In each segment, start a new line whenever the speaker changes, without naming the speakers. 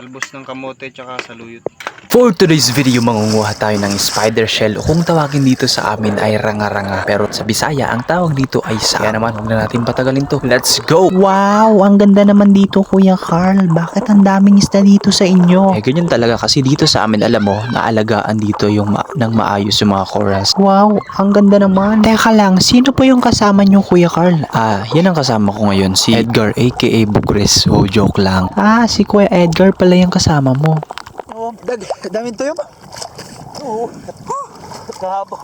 Talbos ng kamote tsaka saluyot.
For today's video, mangunguha tayo ng spider shell o kung tawagin dito sa amin ay ranga-ranga. Pero sa Bisaya, ang tawag dito ay sa. Kaya naman, huwag na natin patagalin to. Let's go!
Wow, ang ganda naman dito Kuya Carl. Bakit ang daming isda dito sa inyo?
Eh, ganyan talaga kasi dito sa amin, alam mo, naalagaan dito yung ma- ng maayos yung mga corals.
Wow, ang ganda naman. Teka lang, sino po yung kasama nyo Kuya Carl?
Ah, yan ang kasama ko ngayon, si Edgar aka Bugres. O, joke lang.
Ah, si Kuya Edgar pala yung kasama mo.
Oh, dag, daming tuyo ba? Oo. Kahaba.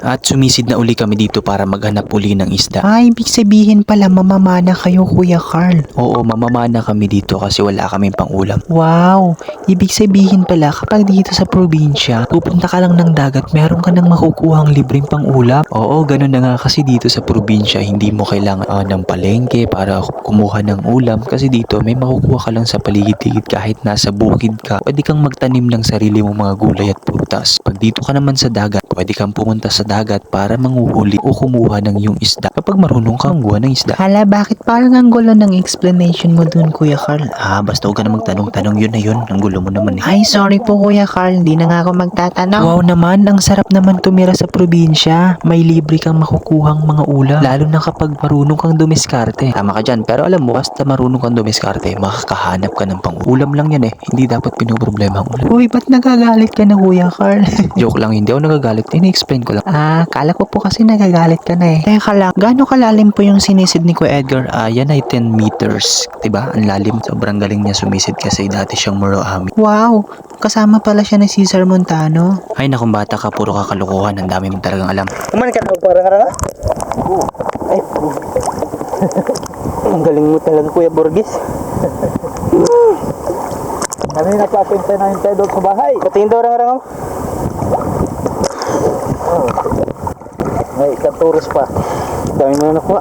At sumisid na uli kami dito para maghanap uli ng isda.
Ah, ibig sabihin pala mamamana kayo Kuya Carl.
Oo, mamamana kami dito kasi wala kaming pangulam.
Wow, ibig sabihin pala kapag dito sa probinsya, pupunta ka lang ng dagat, meron ka nang makukuhang libreng pang-ulam.
Oo, ganun na nga kasi dito sa probinsya, hindi mo kailangan ah, ng palengke para kumuha ng ulam kasi dito may makukuha ka lang sa paligid-ligid kahit nasa bukid ka. Pwede kang magtanim ng sarili mong mga gulay at prutas. Pag dito ka naman sa dagat, pwede kang pumunta sa dagat para manguhuli o kumuha ng iyong isda kapag marunong kang guha ng isda.
Hala, bakit parang ang gulo ng explanation mo dun Kuya Carl?
Ah, basta huwag ka na magtanong-tanong yun na yun. Ang gulo mo naman eh.
Ay, sorry po Kuya Carl, di na nga ako magtatanong. Wow naman, ang sarap naman tumira sa probinsya. May libre kang makukuhang mga ulam. Lalo na kapag marunong kang dumiskarte.
Tama ka dyan, pero alam mo, basta marunong kang dumiskarte, makakahanap ka ng pang-ulam lang yan eh. Hindi dapat pinoproblema ang ulam.
Uy, ba't nagagalit ka na Kuya Carl?
Joke lang, hindi ako nagagalit. Ini-explain ko lang.
ah, kala ko po kasi nagagalit ka na eh. Teka lang, gaano kalalim po yung sinisid ni Kuya Edgar?
Ah, yan ay 10 meters. 'Di ba? Ang lalim. Sobrang galing niya sumisid kasi dati siyang Muroami.
Wow, kasama pala siya ni Cesar Montano.
Ay, nakong bata ka, puro kakalukuhan. Ang dami mo talagang alam.
Kuman ka na parang karanga? Oo. Ay. Ang galing mo talaga Kuya Borges. Kami nagpapintay na hintay doon sa bahay. Patingin daw orang-orang ako. Oh. May katuros pa. Dami mo na nakuha.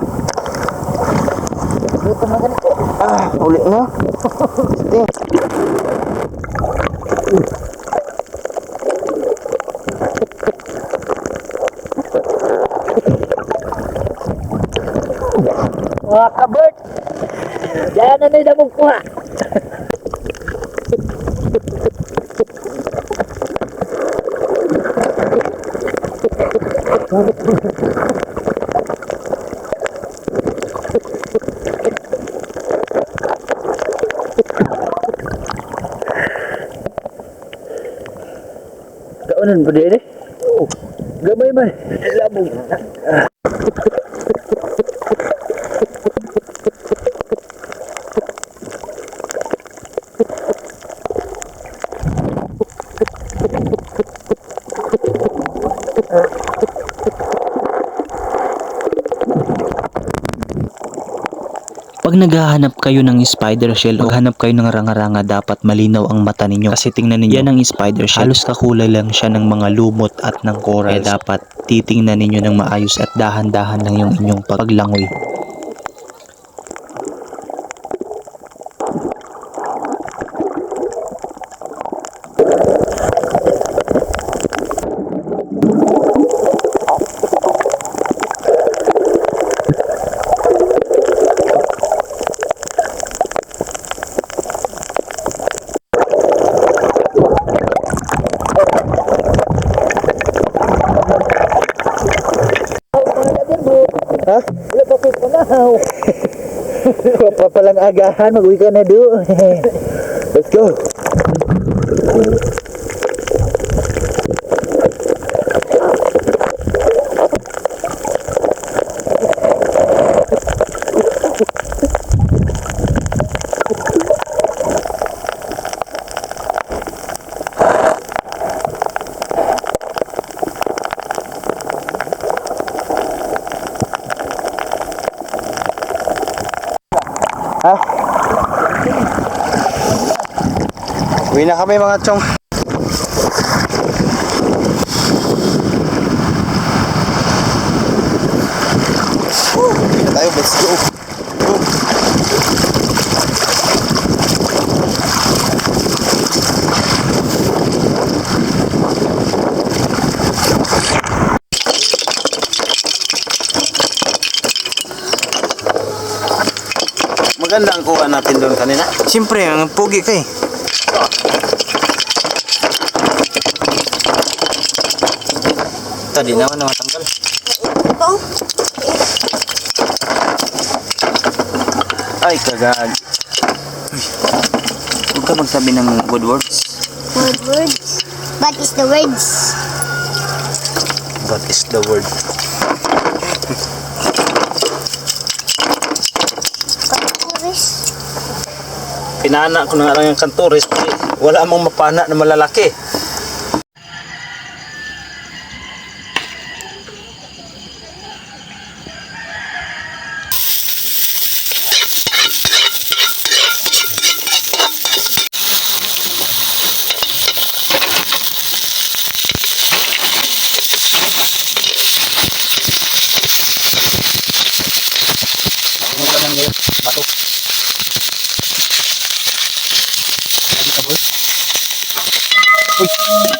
Dito na ganito. Ah, uli na. Sige. Mga kabert! Diyan na nila magkuha. Kaunan ba din eh? Oo. Gamay man. Labog.
Naghahanap kayo ng spider shell o hanap kayo ng ranga-ranga, dapat malinaw ang mata ninyo. Kasi tingnan ninyo, yan ang spider shell. Halos kakulay lang siya ng mga lumot at ng corals. Kaya dapat titingnan ninyo ng maayos at dahan-dahan lang yung inyong paglangoy.
Ha? Wala pa pa na. Wala pa palang agahan. Mag-uwi ka na do. Let's go. Uwi na kami mga chong.
Maganda ang kuha natin doon kanina.
Siyempre, ang pugi ka eh.
Tadi naman na matanggal. Ay, kagag. Huwag ka magsabi ng good words.
What words? What is the words?
What is the word? Pinana ko na lang yung kantoris kasi wala mong mapana na malalaki.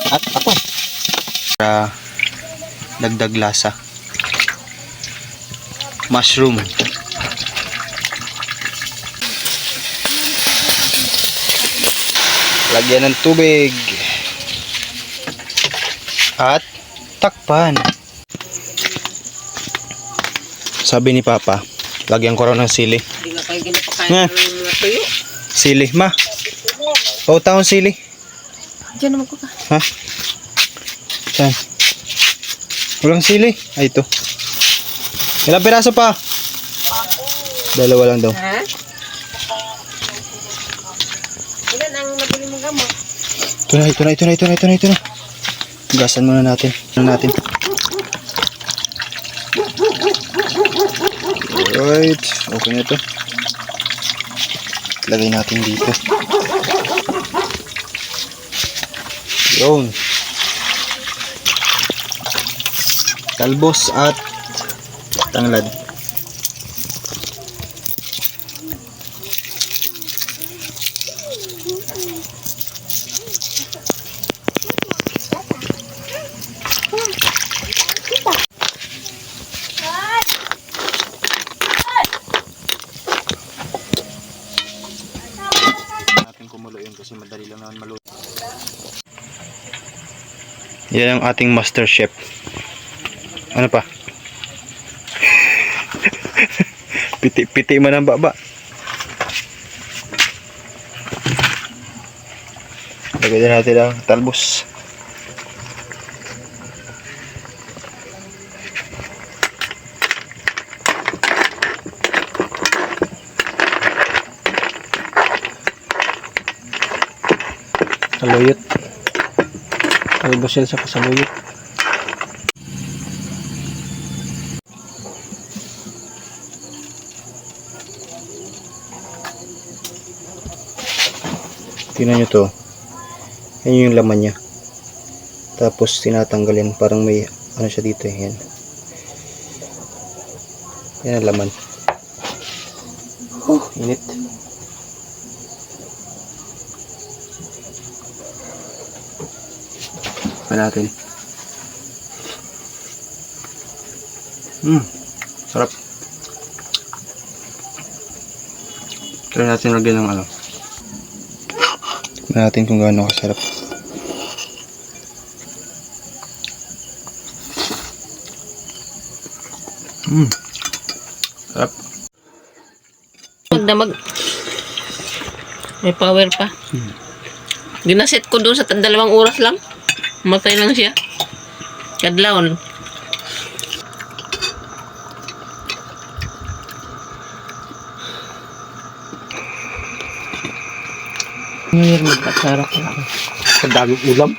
At ako. Para dagdag lasa. Mushroom. Lagyan ng tubig. At takpan. Sabi ni Papa, lagyan ko raw ng sili. Nga. Sili, ma. O, taon sili.
Diyan naman ko ka.
Ha? Saan? Walang sili. Ay, ito. Ilang piraso pa? Dalawa lang daw.
Ha? Ilan ang nabili mong gamot?
Ito na, ito na, ito na, ito na, ito na, ito na. Gasan muna natin. Ano natin? Alright. Okay na ito. Lagay natin dito. Yun. Talbos at tanglad. kasi. Yan ang ating master chef. Ano pa? Piti-piti man ang baba. Lagyan din natin ang talbos. Saluyot. Talbos yan sa kasaluyot. Tingnan nyo to. Yan yung laman niya. Tapos tinatanggalin. Parang may ano siya dito eh. Yan. Yan ang laman. Oh, init. Pa natin. Hmm. Sarap. Try natin lagyan ng ano. Natin kung gaano kasarap. Mm. Sarap.
Magdamag. May power pa. Ginaset ko doon sa dalawang oras lang. Matay lang siya. Kadlawon. Ngayon magkasara ko lang.
Ang daming ulam.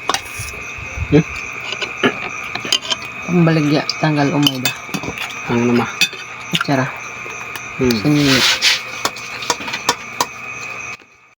Pambaligya, tanggal umay ba?
Ano naman?
Kutsara.
Hmm.
Sinili.